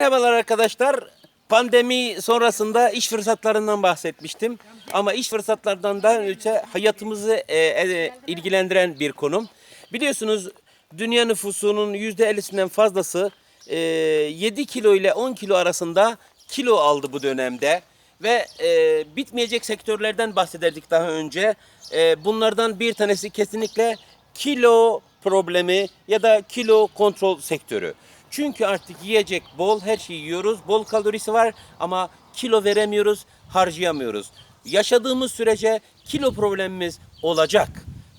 Merhabalar arkadaşlar. Pandemi sonrasında iş fırsatlarından bahsetmiştim. Ama iş fırsatlardan da öte hayatımızı e, e, ilgilendiren bir konum. Biliyorsunuz dünya nüfusunun %50'sinden fazlası e, 7 kilo ile 10 kilo arasında kilo aldı bu dönemde. Ve e, bitmeyecek sektörlerden bahsederdik daha önce. E, bunlardan bir tanesi kesinlikle kilo problemi ya da kilo kontrol sektörü. Çünkü artık yiyecek bol, her şeyi yiyoruz. Bol kalorisi var ama kilo veremiyoruz, harcayamıyoruz. Yaşadığımız sürece kilo problemimiz olacak.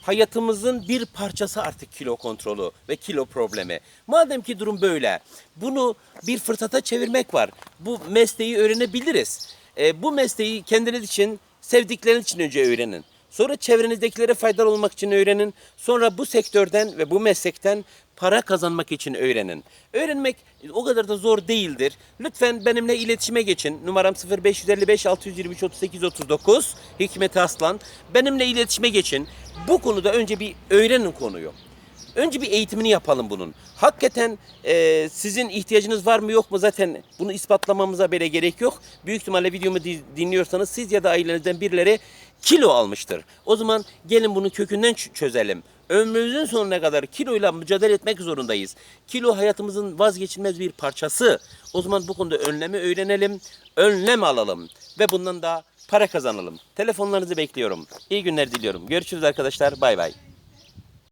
Hayatımızın bir parçası artık kilo kontrolü ve kilo problemi. Madem ki durum böyle, bunu bir fırsata çevirmek var. Bu mesleği öğrenebiliriz. E, bu mesleği kendiniz için, sevdikleriniz için önce öğrenin. Sonra çevrenizdekilere faydalı olmak için öğrenin. Sonra bu sektörden ve bu meslekten para kazanmak için öğrenin. Öğrenmek o kadar da zor değildir. Lütfen benimle iletişime geçin. Numaram 0555 623 38 39 Hikmet Aslan. Benimle iletişime geçin. Bu konuda önce bir öğrenin konuyu. Önce bir eğitimini yapalım bunun. Hakikaten e, sizin ihtiyacınız var mı yok mu zaten bunu ispatlamamıza bile gerek yok. Büyük ihtimalle videomu di- dinliyorsanız siz ya da ailenizden birileri kilo almıştır. O zaman gelin bunu kökünden çözelim. Ömrümüzün sonuna kadar kiloyla mücadele etmek zorundayız. Kilo hayatımızın vazgeçilmez bir parçası. O zaman bu konuda önlemi öğrenelim, önlem alalım ve bundan da para kazanalım. Telefonlarınızı bekliyorum. İyi günler diliyorum. Görüşürüz arkadaşlar. Bay bay.